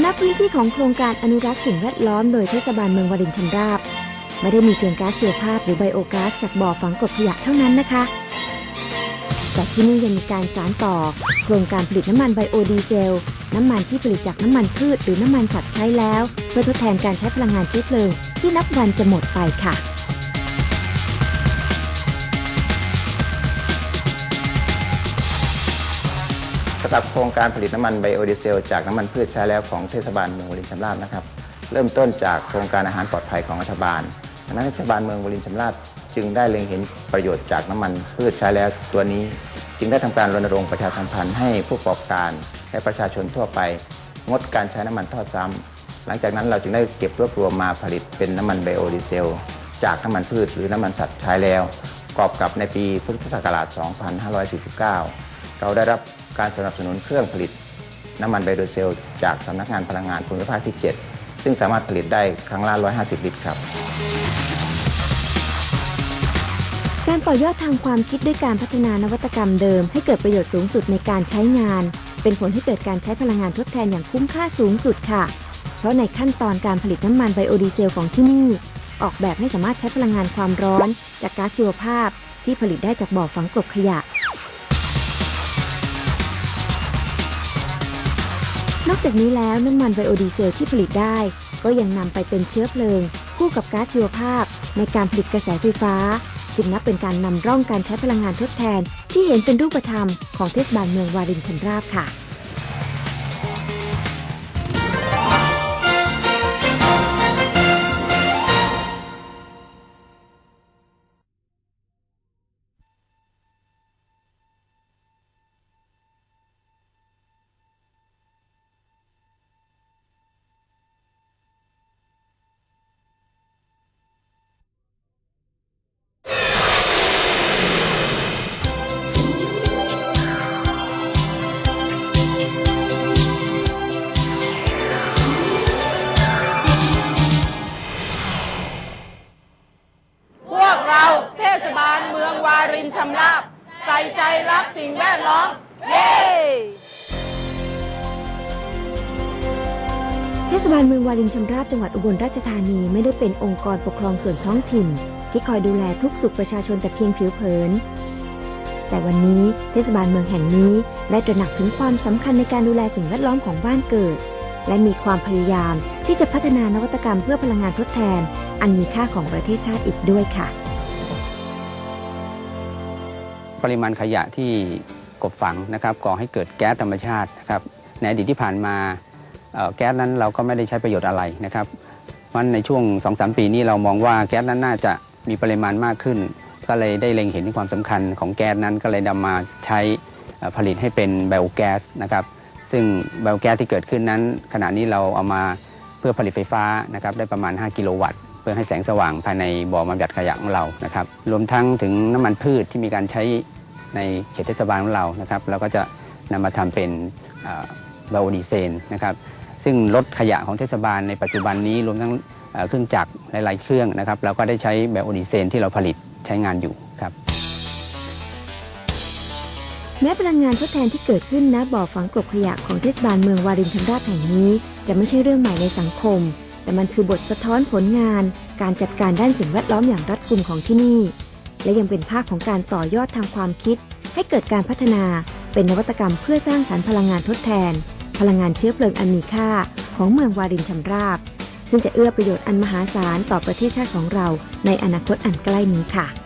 ณพื้นที่ของโครงการอนุรักษ์สิ่งแวดล้อมโดยเทศบาลเมืองวารินชำราบไม่ได้มีเพียงก๊าซชีวภาพหรือไบโอก๊าซจากบ่อฝังกลบขยะเท่านั้นนะคะ แต่ที่นี่ยังมีการสานต่อ โครงการผลิตน้ำมันไบโอดีเซล น้ำมันที่ผลิตจากน้ำมันพืชหรือน้ำมันสัตว์ใช้แล้ว เพื่อทดแทนการใช้พลังงานเชื้อเพลิงที่นับวันจะหมดไปค่ะ สำหรับโครงการผลิตน้ำมันไบโอดีเซล จากน้ำมันพืชใช้แล้วของเทศบาลเมืองวลินชำราบนะครับ เริ่มต้นจากโครงการอาหารปลอดภัยของรัฐบาลดังนั้นเทศบาลเมืองวลินชำราบจึงได้เล็งเห็นประโยชน์จากน้ำมันพืชใช้แล้วตัวนี้ จึงได้ทำการรณรงค์ประชาสัมพันธ์ให้ผู้ประกอบการและประชาชนทั่วไป งดการใช้น้ำมันทอดซ้ำหลังจากนั้นเราจึงได้เก็บรวบรวมมาผลิตเป็นน้ำมันไบโอดีเซล จากน้ำมันพืชหรือน้ำมันสัตว์ใช้แล้วประกอบกับในปีพุทธศักราช 2549 เราได้รับ การสนับสนุนเครื่องผลิตน้ำมันไบโอดีเซล จากสำนักงานพลังงานภูมิภาคที่ 7 ซึ่งสามารถผลิตได้ครั้งละ 150 ลิตรครับ การต่อยอดทางความคิดด้วยการพัฒนานวัตกรรมเดิม ให้เกิดประโยชน์สูงสุดในการใช้งาน เป็นผลให้เกิดการใช้พลังงานทดแทนอย่างคุ้มค่าสูงสุดค่ะ เพราะในขั้นตอนการผลิตน้ำมันไบโอดีเซลของที่นี่ ออกแบบให้สามารถใช้พลังงานความร้อน จากก๊าซชีวภาพ ที่ผลิตได้จากบ่อฝังกลบขยะ นอกจากนี้แล้วน้ำมันไบโอดีเซลที่ผลิตได้ ก็ยังนำไปเป็นเชื้อเพลิง คู่กับก๊าซชีวภาพ ในการผลิตกระแสไฟฟ้า จึงนับเป็นการนำร่องการใช้พลังงานทดแทน ที่เห็นเป็นรูปธรรมของเทศบาลเมืองวารินชำราบค่ะำราบ ใส่ใจรักสิ่งแวดล้อม เย้ เทศบาลเมืองวารินชำราบจังหวัดอุบลราชธานีไม่ได้เป็นองค์กรปกครองส่วนท้องถิ่น ที่คอยดูแลทุกสุขประชาชนแต่เพียงผิวเผิน แต่วันนี้เทศบาลเมืองแห่งนี้ได้ตระหนักถึงความสำคัญในการดูแลสิ่งแวดล้อมของบ้านเกิด และมีความพยายามที่จะพัฒนานวัตกรรมเพื่อพลังงานทดแทน อันมีค่าของประเทศชาติอีกด้วยค่ะ ปริมาณขยะที่กบฝังนะครับก่อให้เกิดแก๊สธรรมชาตินะครับในอดีตที่ผ่านมาแก๊สนั้นเราก็ไม่ได้ใช้ประโยชน์อะไรนะครับเพราะฉะนั้นในช่วง 2-3 ปีนี้เรามองว่าแก๊สนั้นน่าจะมีปริมาณมากขึ้น ก็เลยได้เล็งเห็นถึงความสำคัญของแก๊สนั้นก็เลยนำมาใช้ผลิตให้เป็นไบโอแก๊สนะครับซึ่งไบโอแก๊สที่เกิดขึ้นนั้น ขณะนี้เราเอามาเพื่อผลิตไฟฟ้านะครับได้ประมาณ 5 กิโลวัตต์ เพื่อให้แสงสว่างภายในบ่อบำบัดขยะของเรานะครับ รวมทั้งถึงน้ำมันพืชที่มีการใช้ในเขตเทศบาลของเรานะครับ เราก็จะนำมาทำเป็นไบโอดีเซนนะครับซึ่งรถขยะของเทศบาลในปัจจุบันนี้รวมทั้งเอ่อเครื่องจักรหลาย ๆ เครื่องนะครับ เราก็ได้ใช้ไบโอดีเซนที่เราผลิตใช้งานอยู่ครับแม้พลังงานทดแทนที่เกิดขึ้นณบ่อฝังกลบขยะของเทศบาลเมืองวารินชำราบแห่งนี้ จะไม่ใช่เรื่องใหม่ในสังคม แต่มันคือบทสะท้อนผลงาน การจัดการด้านสิ่งแวดล้อมอย่างรัดกุมของที่นี่ และยังเป็นภาพของการต่อยอดทางความคิด ให้เกิดการพัฒนา เป็นนวัตกรรมเพื่อสร้างสรรค์พลังงานทดแทน พลังงานเชื้อเพลิงอันมีค่าของเมืองวารินชำราบ ซึ่งจะเอื้อประโยชน์อันมหาศาลต่อประเทศชาติของเราในอนาคตอันใกล้นี้ค่ะ